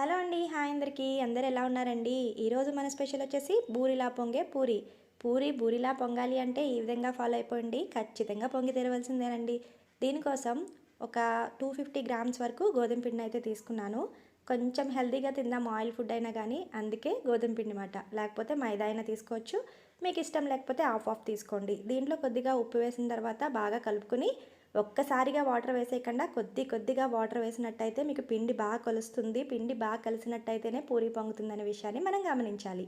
Hello అండి hi అందరికీ. అందరు ఎలా ఉన్నారండి? ఈరోజు మన స్పెషల్ వచ్చేసి బూరిలా పొంగే పూరి. పూరి బూరిలా పొంగాలి అంటే ఈ విధంగా ఫాలో అయిపోండి. ఖచ్చితంగా పొంగి తెరవలసిందేనండి. దీనికోసం ఒక టూ ఫిఫ్టీ గ్రామ్స్ వరకు గోధుమ పిండి అయితే తీసుకున్నాను. కొంచెం హెల్తీగా తిందాం ఆయిల్ ఫుడ్ అయినా కానీ అందుకే గోధుమ పిండి మాట. లేకపోతే మైదా అయినా తీసుకోవచ్చు. మీకు ఇష్టం లేకపోతే ఆఫ్ ఆఫ్ తీసుకోండి. దీంట్లో కొద్దిగా ఉప్పు వేసిన తర్వాత బాగా కలుపుకుని ఒక్కసారిగా వాటర్ వేసేయకుండా కొద్ది కొద్దిగా వాటర్ వేసినట్టయితే మీకు పిండి బాగా కలుస్తుంది. పిండి బాగా కలిసినట్టయితేనే పూరి పొంగుతుందనే విషయాన్ని మనం గమనించాలి.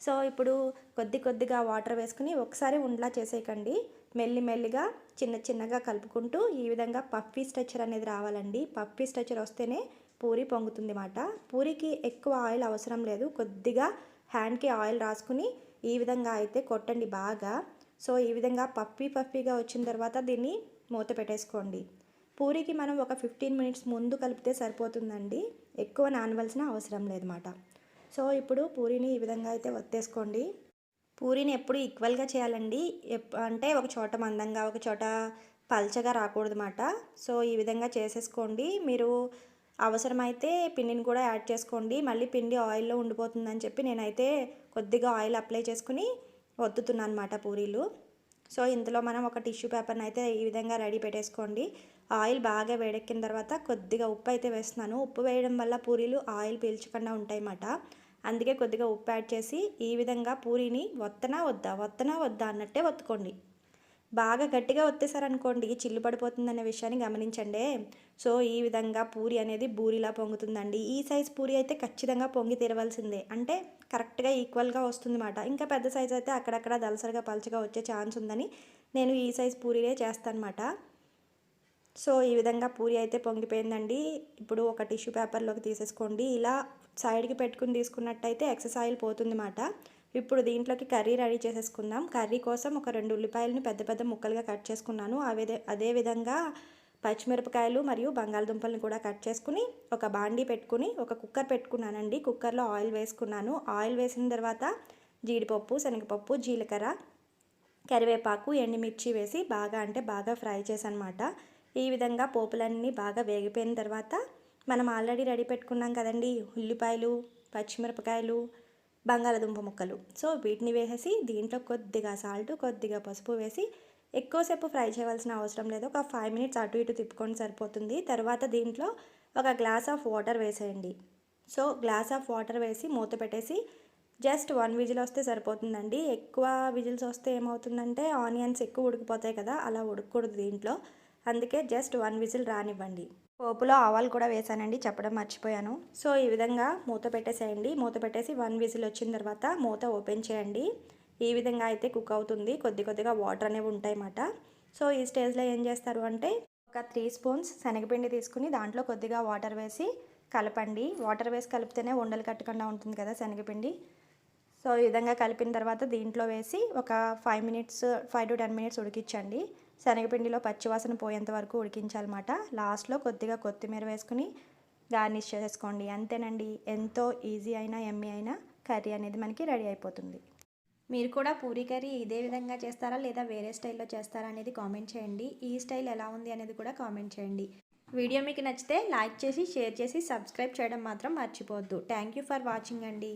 సో ఇప్పుడు కొద్ది కొద్దిగా వాటర్ వేసుకుని ఒకసారి ఉండలా చేసేయకండి. మెల్లి మెల్లిగా చిన్న చిన్నగా కలుపుకుంటూ ఈ విధంగా పఫీ స్ట్రక్చర్ అనేది రావాలండి. పఫీ స్ట్రక్చర్ వస్తేనే పూరి పొంగుతుంది మాట పూరికి ఎక్కువ ఆయిల్ అవసరం లేదు. కొద్దిగా హ్యాండ్కి ఆయిల్ రాసుకుని ఈ విధంగా అయితే కొట్టండి బాగా. సో ఈ విధంగా పఫీ పఫీగా వచ్చిన తర్వాత దీన్ని మూత పెట్టేసుకోండి. పూరికి మనం ఒక ఫిఫ్టీన్ మినిట్స్ ముందు కలిపితే సరిపోతుందండి. ఎక్కువ నానవలసిన అవసరం లేదన్నమాట. సో ఇప్పుడు పూరిని ఈ విధంగా అయితే వత్తేసుకోండి పూరిని ఎప్పుడు ఈక్వల్గా చేయాలండి. అంటే ఒక చోట మందంగా ఒక చోట పల్చగా రాకూడదు అన్నమాట సో ఈ విధంగా చేసేసుకోండి. మీరు అవసరమైతే పిండిని కూడా యాడ్ చేసుకోండి. మళ్ళీ పిండి ఆయిల్లో ఉండిపోతుందని చెప్పి నేనైతే కొద్దిగా ఆయిల్ అప్లై చేసుకుని వత్తుతున్నాను అనమాట పూరీలు. సో ఇందులో మనం ఒక టిష్యూ పేపర్ని అయితే ఈ విధంగా రెడీ పెట్టేసుకోండి. ఆయిల్ బాగా వేడెక్కిన తర్వాత కొద్దిగా ఉప్పు అయితే వేస్తున్నాను. ఉప్పు వేయడం వల్ల పూరీలు ఆయిల్ పీల్చకుండా ఉంటాయన్నమాట. అందుకే కొద్దిగా ఉప్పు యాడ్ చేసి ఈ విధంగా పూరీని వత్తనా వద్దా వత్తనా వద్దా అన్నట్టే వత్తుకోండి. బాగా గట్టిగా ఒత్తేసారనుకోండి చిల్లు పడిపోతుందనే విషయాన్ని గమనించండి. సో ఈ విధంగా పూరి అనేది బూరిలా పొంగుతుందండి. ఈ సైజ్ పూరి అయితే ఖచ్చితంగా పొంగి తీరవలసిందే. అంటే కరెక్ట్గా ఈక్వల్గా వస్తుంది మాట ఇంకా పెద్ద సైజ్ అయితే అక్కడక్కడ దలసరిగా పలుచగా వచ్చే ఛాన్స్ ఉందని నేను ఈ సైజ్ పూరీలే చేస్తానమాట సో ఈ విధంగా పూరి అయితే పొంగిపోయిందండి. ఇప్పుడు ఒక టిష్యూ పేపర్లోకి తీసేసుకోండి. ఇలా సైడ్కి పెట్టుకుని తీసుకున్నట్టయితే ఎక్సెస్ ఆయిల్ పోతుంది మాట ఇప్పుడు దీంట్లోకి కర్రీ రెడీ చేసేసుకుందాం. కర్రీ కోసం ఒక రెండు ఉల్లిపాయలని పెద్ద పెద్ద ముక్కలుగా కట్ చేసుకున్నాను. అదే అదేవిధంగా పచ్చిమిరపకాయలు మరియు బంగాళదుంపలను కూడా కట్ చేసుకుని ఒక బాండీ పెట్టుకుని ఒక కుక్కర్ పెట్టుకున్నానండి. కుక్కర్లో ఆయిల్ వేసుకున్నాను. ఆయిల్ వేసిన తర్వాత జీడిపప్పు శనగపప్పు జీలకర్ర కరివేపాకు ఎండుమిర్చి వేసి బాగా అంటే బాగా ఫ్రై చేసనమాట ఈ విధంగా పోపులన్నీ బాగా వేగిపోయిన తర్వాత మనం ఆల్రెడీ రెడీ పెట్టుకున్నాం కదండి. ఉల్లిపాయలు పచ్చిమిరపకాయలు బంగాళదుంప ముక్కలు. సో వీటిని వేసేసి దీంట్లో కొద్దిగా సాల్ట్ కొద్దిగా పసుపు వేసి ఎక్కువసేపు ఫ్రై చేయవలసిన అవసరం లేదు. ఒక ఫైవ్ మినిట్స్ అటు ఇటు తిప్పుకొని సరిపోతుంది. తర్వాత దీంట్లో ఒక గ్లాస్ ఆఫ్ వాటర్ వేసేయండి. సో గ్లాస్ ఆఫ్ వాటర్ వేసి మూత పెట్టేసి జస్ట్ వన్ విజిల్ వస్తే సరిపోతుందండి. ఎక్కువ విజిల్స్ వస్తే ఏమవుతుందంటే ఆనియన్స్ ఎక్కువ ఉడికిపోతాయి కదా అలా ఉడకకూడదు దీంట్లో. అందుకే జస్ట్ వన్ విజిల్ రానివ్వండి. పోపులో ఆవాలు కూడా వేసానండి చెప్పడం మర్చిపోయాను. సో ఈ విధంగా మూత పెట్టేసేయండి. మూత పెట్టేసి వన్ విజిల్ వచ్చిన తర్వాత మూత ఓపెన్ చేయండి. ఈ విధంగా అయితే కుక్ అవుతుంది. కొద్ది కొద్దిగా వాటర్ అనేవి ఉంటాయన్నమాట. సో ఈ స్టేజ్లో ఏం చేస్తారు అంటే ఒక త్రీ స్పూన్స్ శనగపిండి తీసుకుని దాంట్లో కొద్దిగా వాటర్ వేసి కలపండి. వాటర్ వేసి కలిపితేనే ఉండలు కట్టకుండా ఉంటుంది కదా శనగపిండి. సో ఈ విధంగా కలిపిన తర్వాత దీంట్లో వేసి ఒక five minutes five to ten minutes ఉడికించండి. శనగపిండిలో పచ్చివాసన పోయేంత వరకు ఉడికించాలన్నమాట. లాస్ట్లో కొద్దిగా కొత్తిమీర వేసుకుని గార్నిష్ చేసుకోండి అంతేనండి. ఎంతో ఈజీ అయినా ఎమ్మీ అయినా కర్రీ అనేది మనకి రెడీ అయిపోతుంది. మీరు కూడా పూరీ కర్రీ ఇదే విధంగా చేస్తారా లేదా వేరే స్టైల్లో చేస్తారా అనేది కామెంట్ చేయండి. ఈ స్టైల్ ఎలా ఉంది అనేది కూడా కామెంట్ చేయండి. వీడియో మీకు నచ్చితే లైక్ చేసి షేర్ చేసి సబ్స్క్రైబ్ చేయడం మాత్రం మర్చిపోవద్దు. థ్యాంక్ యూ ఫర్ వాచింగ్ అండి.